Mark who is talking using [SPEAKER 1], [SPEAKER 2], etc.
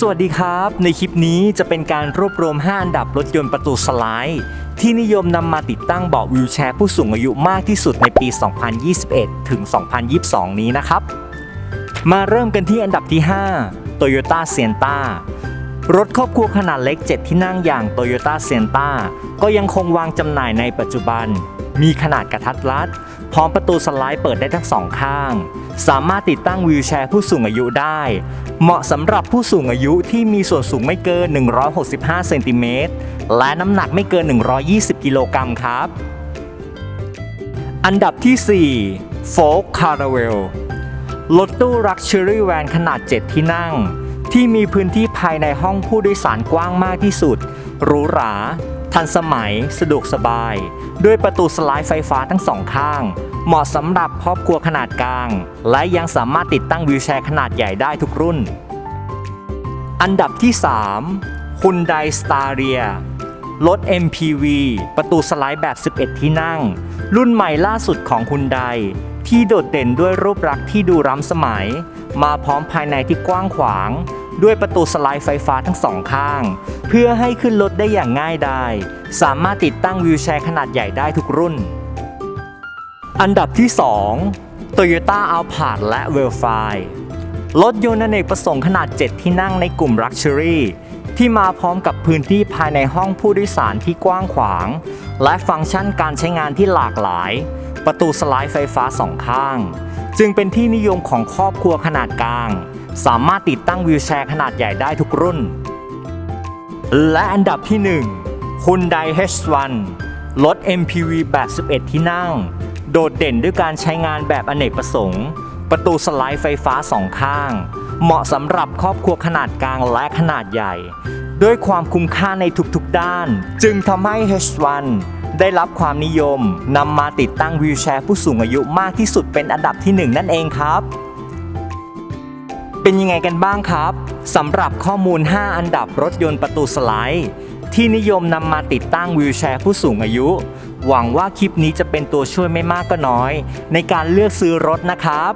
[SPEAKER 1] สวัสดีครับ ในคลิปนี้จะเป็นการรวบรวม 5 อันดับรถยนต์ประตูสไลด์ ที่นิยมนำมาติดตั้งเบาะวิวแชร์ผู้สูงอายุมากที่สุดในปี 2021 ถึง 2022 นี้นะครับ มาเริ่มกันที่อันดับที่ 5 Toyota Sienna รถครอบครัวขนาดเล็ก 7 ที่นั่งอย่าง Toyota Sienna ก็ยังคงวางจำหน่ายในปัจจุบัน มีขนาดกระทัดรัด พร้อมประตูสไลด์เปิดได้ทั้งสองข้าง สามารถติดตั้งวีลแชร์ผู้สูงอายุได้ เหมาะสำหรับผู้สูงอายุที่มีส่วนสูงไม่เกิน 165 เซนติเมตร และน้ำหนักไม่เกิน 120 กิโลกรัมครับ อันดับที่ 4 Folk Caravelle รถตู้รักชัวรี่แวนขนาด 7 ที่นั่ง ที่มีพื้นที่ภายในห้องผู้โดยสารกว้างมากที่สุดหรูหรา ทันสมัย สะดวกสบาย ด้วยประตูสไลด์ไฟฟ้าทั้งสองข้าง เหมาะสำหรับครอบครัวขนาดกลาง และยังสามารถติดตั้งวิวแชร์ขนาดใหญ่ได้ทุกรุ่น อันดับที่ 3 Hyundai Staria รถ MPV ประตูสไลด์แบบ 11 ที่นั่ง รุ่นใหม่ล่าสุดของ Hyundai ที่โดดเด่นด้วยรูปลักษณ์ที่ดูล้ำสมัย มาพร้อมภายในที่กว้างขวาง ด้วยประตูสไลด์ไฟฟ้าทั้งสองข้าง เพื่อให้ขึ้นรถได้อย่างง่ายดายสามารถติดตั้งวิวแชร์ขนาดใหญ่ได้ทุกรุ่น อันดับที่ 2 Toyota a l p a r d และ w e l f i รถยนต์อเนกประสงค์ขนาด 7 ที่นั่งในกลุ่ม Luxury ที่มาพร้อมกับพื้นที่ภายในห้องผู้โดยสารที่กว้างขวาง และฟังก์ชันการใช้งานที่หลากหลาย ประตูสไลด์ไฟฟ้าสองข้าง จึงเป็นที่นิยมของครอบครัวขนาดกลาง สามารถติดตั้งวิวแชร์ขนาดใหญ่ได้ทุกรุ่น และอันดับที่ 1 Hyundai H1 รถ MPV แบบ 11 ที่นั่ง โดดเด่นด้วยการใช้งานแบบอเนกประสงค์ ประตูสไลด์ไฟฟ้าสองข้าง เหมาะสำหรับครอบครัวขนาดกลางและขนาดใหญ่ ด้วยความคุ้มค่าในทุกๆด้าน จึงทำให้ H1 ได้รับความนิยมนำมาติดตั้งวีลแชร์ผู้สูงอายุมากที่สุดเป็นอันดับที่ 1 นั่นเองครับ เป็นยังไงกันบ้างครับสำหรับข้อมูล 5 อันดับรถยนต์ประตูสไลด์ ที่นิยมนำมาติดตั้งวีลแชร์ผู้สูงอายุ หวังว่าคลิปนี้จะเป็นตัวช่วยไม่มากก็น้อย ในการเลือกซื้อรถนะครับ